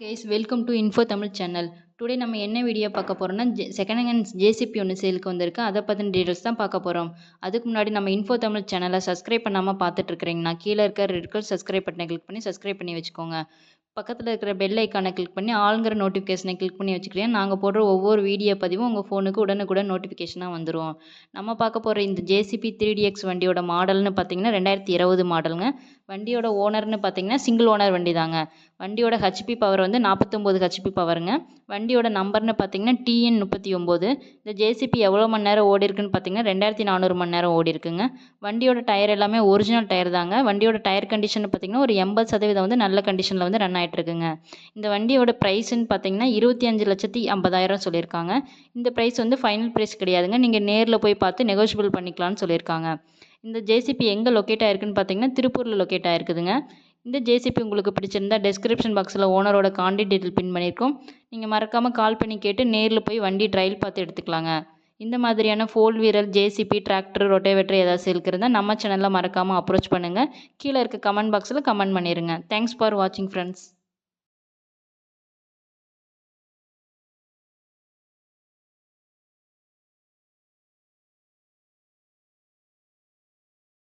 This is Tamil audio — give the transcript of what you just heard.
Guys welcome to info Tamil channel today நம்ம என்ன வீடியோ பார்க்க போகிறோம்னா செகண்ட் ஹேண்ட் ஜேசிபி ஒன்று சேலுக்கு வந்திருக்கு. அதை பற்றின டீட்டெயில்ஸ் தான் பார்க்க போகிறோம் அதுக்கு முன்னாடி நம்ம இன்ஃபோ தமிழ் சேனலை சப்ஸ்கிரைப் பண்ணாமல் பார்த்துட்டு இருக்கிறீங்கன்னா கீழே இருக்க ரெட் கலர் சப்ஸ்கிரைப் பட்டனை கிளிக் பண்ணி சப்ஸ்கிரைப் பண்ணி வச்சுக்கோங்க. பக்கத்தில் இருக்கிற பெல் ஐக்கானை கிளிக் பண்ணி ஆளுங்கிற நோட்டிஃபிகேஷனை கிளிக் பண்ணி வச்சுக்கிறேன் நாங்கள் போடுற ஒவ்வொரு வீடியோ பதிவும் உங்கள் ஃபோனுக்கு உடனுக்குடன் நோட்டிஃபிகேஷனாக வந்துடும் நம்ம பார்க்க போகிற இந்த ஜேசிபி த்ரீ டிஎக்ஸ் வண்டியோட மாடல்னு பார்த்தீங்கன்னா ரெண்டாயிரத்தி இருபது மாடலுங்க வண்டியோட ஓனர்னு பார்த்தீங்கன்னா சிங்கிள் ஓனர் வண்டி தாங்க வண்டியோட ஹெச்பி பவர் வந்து நாற்பத்தொம்போது ஹெச்பி பவருங்க வண்டியோட நம்பர்னு பார்த்தீங்கன்னா டிஎன் முப்பத்தி ஒம்பது இந்த ஜேசிபி எவ்வளோ மணி நேரம் ஓடி இருக்குன்னு பார்த்தீங்கன்னா ரெண்டாயிரத்தி நானூறு மணி நேரம் ஓடி இருக்குங்க. வண்டியோட டயர் எல்லாமே ஒரிஜினல் டயர் தாங்க. வண்டியோட டயர் கண்டிஷன் பார்த்தீங்கன்னா ஒரு எண்பது சதவீதம் வந்து நல்ல கண்டிஷனில் வந்து ரன் ஆகிட்டு இருக்குங்க இந்த வண்டியோட ப்ரைஸ்ன்னு பார்த்தீங்கன்னா இருபத்தி அஞ்சு லட்சத்தி ஐம்பதாயிரம் சொல்லியிருக்காங்க. இந்த ப்ரைஸ் வந்து ஃபைனல் ப்ரைஸ் கிடையாதுங்க. நீங்கள் நேரில் போய் பார்த்து நெகோஷியபிள் பண்ணிக்கலாம்னு சொல்லியிருக்காங்க. இந்த ஜேசிபி எங்கே லொக்கேட் ஆயிருக்குன்னு பார்த்தீங்கன்னா திருப்பூரில் லொக்கேட் ஆயிருக்குதுங்க. இந்த ஜேசிபி உங்களுக்கு பிடிச்சிருந்தா டெஸ்கிரிப்ஷன் பாக்ஸில் ஓனரோட கான்டாக்ட் டீட்டெயில் பின் பண்ணியிருக்கோம். நீங்கள் மறக்காமல் கால் பண்ணி கேட்டு நேரில் போய் வண்டி ட்ரையல் பார்த்து எடுத்துக்கலாங்க. இந்த மாதிரியான ஃபோல் வீரர் ஜேசிபி டிராக்டர் ரொட்டேவேட்டர் ஏதாவது சேர்க்குறதா நம்ம சேனலில் மறக்காமல் அப்ரோச் பண்ணுங்கள் கீழே இருக்க கமெண்ட் பாக்ஸில் கமெண்ட் பண்ணிடுங்க தேங்க்ஸ் ஃபார் வாட்சிங் ஃப்ரெண்ட்ஸ்